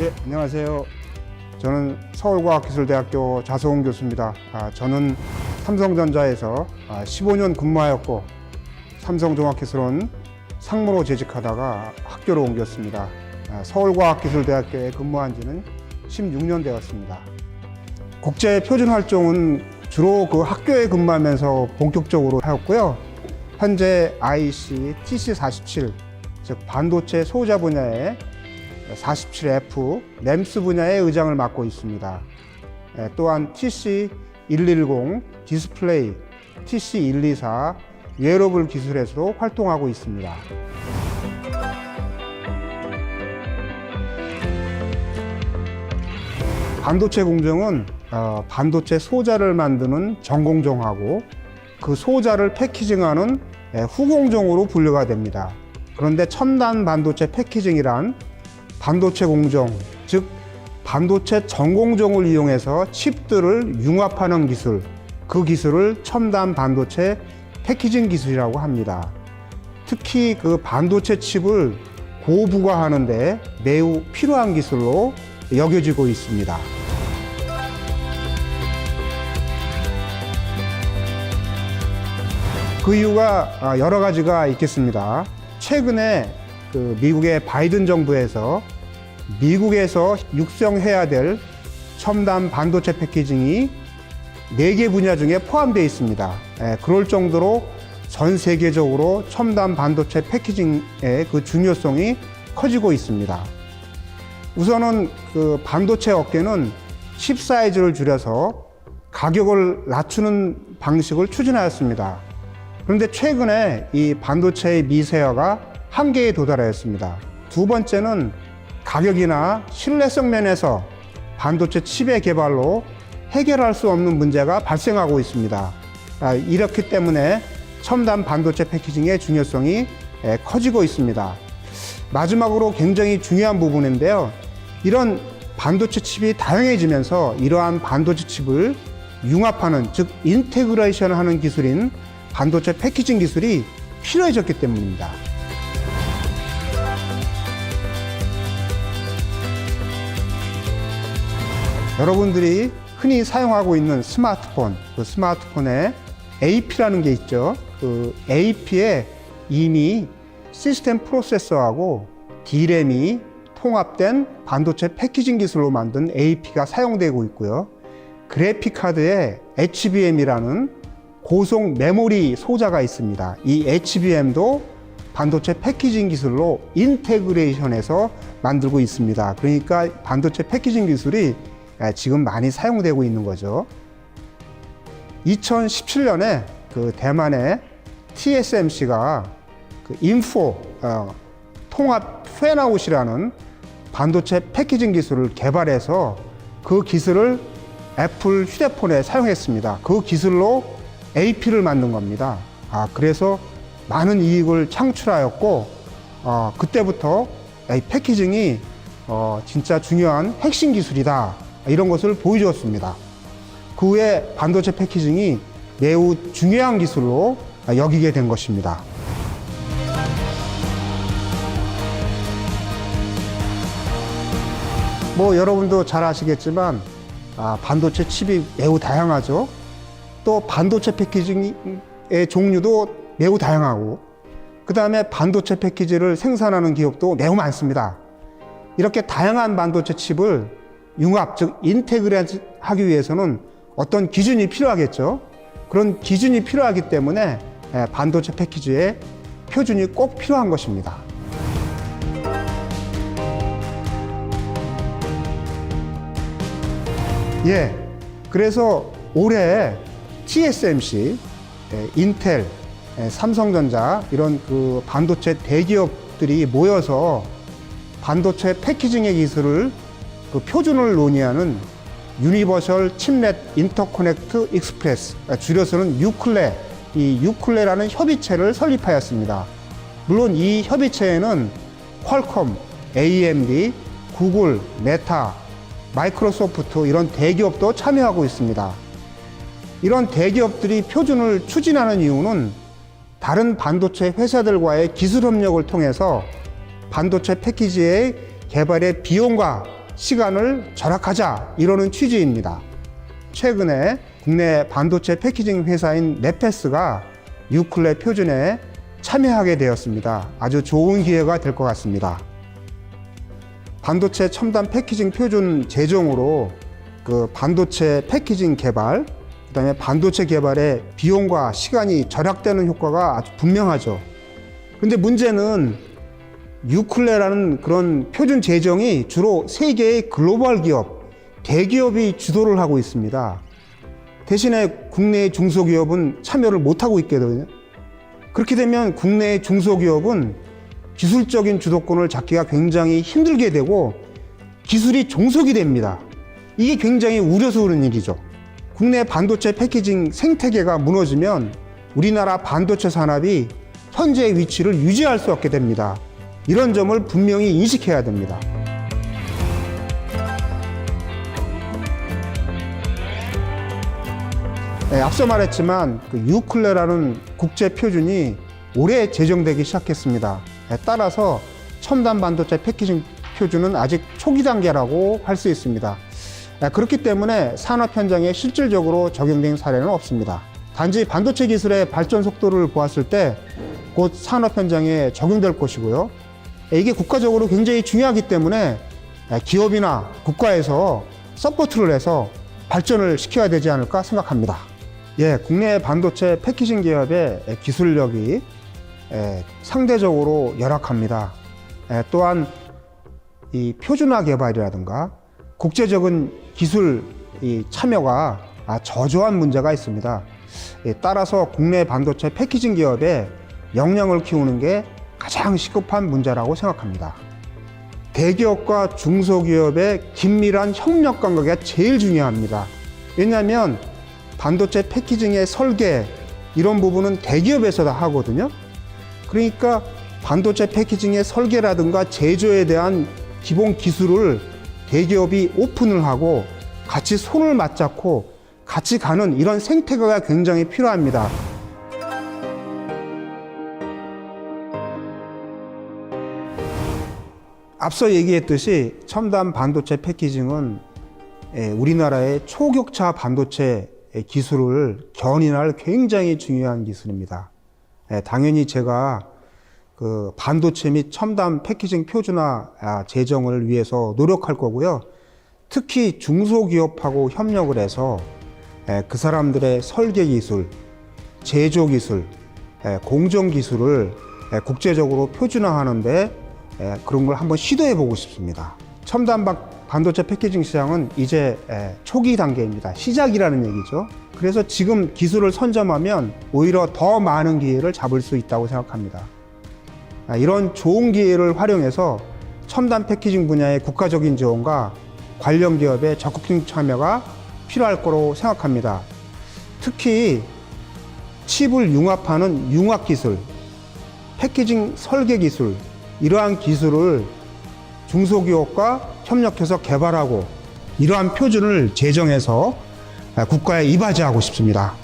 네, 안녕하세요. 저는 서울과학기술대학교 자소홍 교수입니다. 아, 저는 삼성전자에서 아, 15년 근무하였고 삼성종합기술원 상무로 재직하다가 학교로 옮겼습니다. 아, 서울과학기술대학교에 근무한 지는 16년 되었습니다. 국제 표준 활동은 주로 그 학교에 근무하면서 본격적으로 하였고요. 현재 IC TC47, 즉 반도체 소자 분야에 47F 램스 분야의 의장을 맡고 있습니다. 예, 또한 TC110 디스플레이, TC124 웨어러블 기술에서도 활동하고 있습니다. 반도체 공정은 어, 반도체 소자를 만드는 전공정하고 그 소자를 패키징하는 예, 후공정으로 분류가 됩니다. 그런데 첨단 반도체 패키징이란 반도체 공정, 즉 반도체 전공정을 이용해서 칩들을 융합하는 기술, 그 기술을 첨단 반도체 패키징 기술이라고 합니다. 특히 그 반도체 칩을 고부가하는데 매우 필요한 기술로 여겨지고 있습니다. 그 이유가 아, 여러 가지가 있겠습니다. 최근에 그 미국의 바이든 정부에서 미국에서 육성해야 될 첨단 반도체 패키징이 네개 분야 중에 포함되어 있습니다. 예, 그럴 정도로 전 세계적으로 첨단 반도체 패키징의 그 중요성이 커지고 있습니다. 우선은 그 반도체 업계는 칩 사이즈를 줄여서 가격을 낮추는 방식을 추진하였습니다. 그런데 최근에 이 반도체의 미세화가 한계에 도달하였습니다. 두 번째는 가격이나 신뢰성 면에서 반도체 칩의 개발로 해결할 수 없는 문제가 발생하고 있습니다. 아, 이렇기 때문에 첨단 반도체 패키징의 중요성이 에, 커지고 있습니다. 마지막으로 굉장히 중요한 부분인데요. 이런 반도체 칩이 다양해지면서 이러한 반도체 칩을 융합하는, 즉, 인테그레이션 하는 기술인 반도체 패키징 기술이 필요해졌기 때문입니다. 여러분들이 흔히 사용하고 있는 스마트폰, 그 스마트폰에 AP라는 게 있죠. 그 AP에 이미 시스템 프로세서하고 D램이 통합된 반도체 패키징 기술로 만든 AP가 사용되고 있고요. 그래픽 카드에 HBM이라는 고속 메모리 소자가 있습니다. 이 HBM도 반도체 패키징 기술로 인테그레이션해서 만들고 있습니다. 그러니까 반도체 패키징 기술이 지금 많이 사용되고 있는 거죠. 2017년에 그 대만의 TSMC가 그 인포 어, 통합 페나웃이라는 반도체 패키징 기술을 개발해서 그 기술을 애플 휴대폰에 사용했습니다. 그 기술로 AP를 만든 겁니다. 아, 그래서 많은 이익을 창출하였고, 어, 그때부터 이 패키징이 어, 진짜 중요한 핵심 기술이다. 이런 것을 보여주었습니다. 그 후에 반도체 패키징이 매우 중요한 기술로 여기게 된 것입니다. 뭐 여러분도 잘 아시겠지만 아, 반도체 칩이 매우 다양하죠. 또 반도체 패키징의 종류도 매우 다양하고 그 다음에 반도체 패키지를 생산하는 기업도 매우 많습니다. 이렇게 다양한 반도체 칩을 융합, 즉 인테그레이트 하기 위해서는 어떤 기준이 필요하겠죠. 그런 기준이 필요하기 때문에 예, 반도체 패키지에 표준이 꼭 필요한 것입니다. 예, 그래서 올해 TSMC, 예, 인텔, 예, 삼성전자 이런 그 반도체 대기업들이 모여서 반도체 패키징의 기술을 그 표준을 논의하는 유니버설 칩넷 인터커넥트 익스프레스 줄여서는 유클레 이 유클레라는 협의체를 설립하였습니다. 물론 이 협의체에는 퀄컴, AMD, 구글, 메타, 마이크로소프트 이런 대기업도 참여하고 있습니다. 이런 대기업들이 표준을 추진하는 이유는 다른 반도체 회사들과의 기술 협력을 통해서 반도체 패키지의 개발의 비용과 시간을 절약하자 이러는 취지입니다. 최근에 국내 반도체 패키징 회사인 네페스가 유클레 표준에 참여하게 되었습니다. 아주 좋은 기회가 될 것 같습니다. 반도체 첨단 패키징 표준 제정으로 그 반도체 패키징 개발, 그다음에 반도체 개발의 비용과 시간이 절약되는 효과가 아주 분명하죠. 근데 문제는 유클레라는 그런 표준 제정이 주로 세계의 글로벌 기업, 대기업이 주도를 하고 있습니다. 대신에 국내의 중소기업은 참여를 못하고 있거든요. 그렇게 되면 국내의 중소기업은 기술적인 주도권을 잡기가 굉장히 힘들게 되고 기술이 종속이 됩니다. 이게 굉장히 우려스러운 일이죠. 국내 반도체 패키징 생태계가 무너지면 우리나라 반도체 산업이 현재의 위치를 유지할 수 없게 됩니다. 이런 점을 분명히 인식해야 됩니다. 네, 앞서 말했지만 그 유클레라는 국제 표준이 올해 제정되기 시작했습니다. 네, 따라서 첨단 반도체 패키징 표준은 아직 초기 단계라고 할 수 있습니다. 네, 그렇기 때문에 산업 현장에 실질적으로 적용된 사례는 없습니다. 단지 반도체 기술의 발전 속도를 보았을 때 곧 산업 현장에 적용될 것이고요. 네, 이게 국가적으로 굉장히 중요하기 때문에 네, 기업이나 국가에서 서포트를 해서 발전을 시켜야 되지 않을까 생각합니다. 예, 국내 반도체 패키징 기업의 기술력이 예, 상대적으로 열악합니다. 예, 또한 이 표준화 개발이라든가 국제적인 기술 이 참여가 아, 저조한 문제가 있습니다. 예, 따라서 국내 반도체 패키징 기업의 역량을 키우는 게 가장 시급한 문제라고 생각합니다. 대기업과 중소기업의 긴밀한 협력 관계가 제일 중요합니다. 왜냐하면 반도체 패키징의 설계 이런 부분은 대기업에서 다 하거든요. 그러니까 반도체 패키징의 설계라든가 제조에 대한 기본 기술을 대기업이 오픈을 하고 같이 손을 맞잡고 같이 가는 이런 생태계가 굉장히 필요합니다. 앞서 얘기했듯이 첨단 반도체 패키징은 예, 우리나라의 초격차 반도체 기술을 견인할 굉장히 중요한 기술입니다. 예, 당연히 제가 그 반도체 및 첨단 패키징 표준화 아, 제정을 위해서 노력할 거고요. 특히 중소기업하고 협력을 해서 예, 그 사람들의 설계 기술, 제조 기술, 예, 공정 기술을 예, 국제적으로 표준화하는데 예, 그런 걸 한번 시도해 보고 싶습니다. 첨단 반- 반도체 패키징 시장은 이제 예, 초기 단계입니다. 시작이라는 얘기죠. 그래서 지금 기술을 선점하면 오히려 더 많은 기회를 잡을 수 있다고 생각합니다. 아, 이런 좋은 기회를 활용해서 첨단 패키징 분야의 국가적인 지원과 관련 기업의 적극적 참여가 필요할 거로 생각합니다. 특히 칩을 융합하는 융합 기술, 패키징 설계 기술, 이러한 기술을 중소기업과 협력해서 개발하고 이러한 표준을 제정해서 국가에 이바지하고 싶습니다.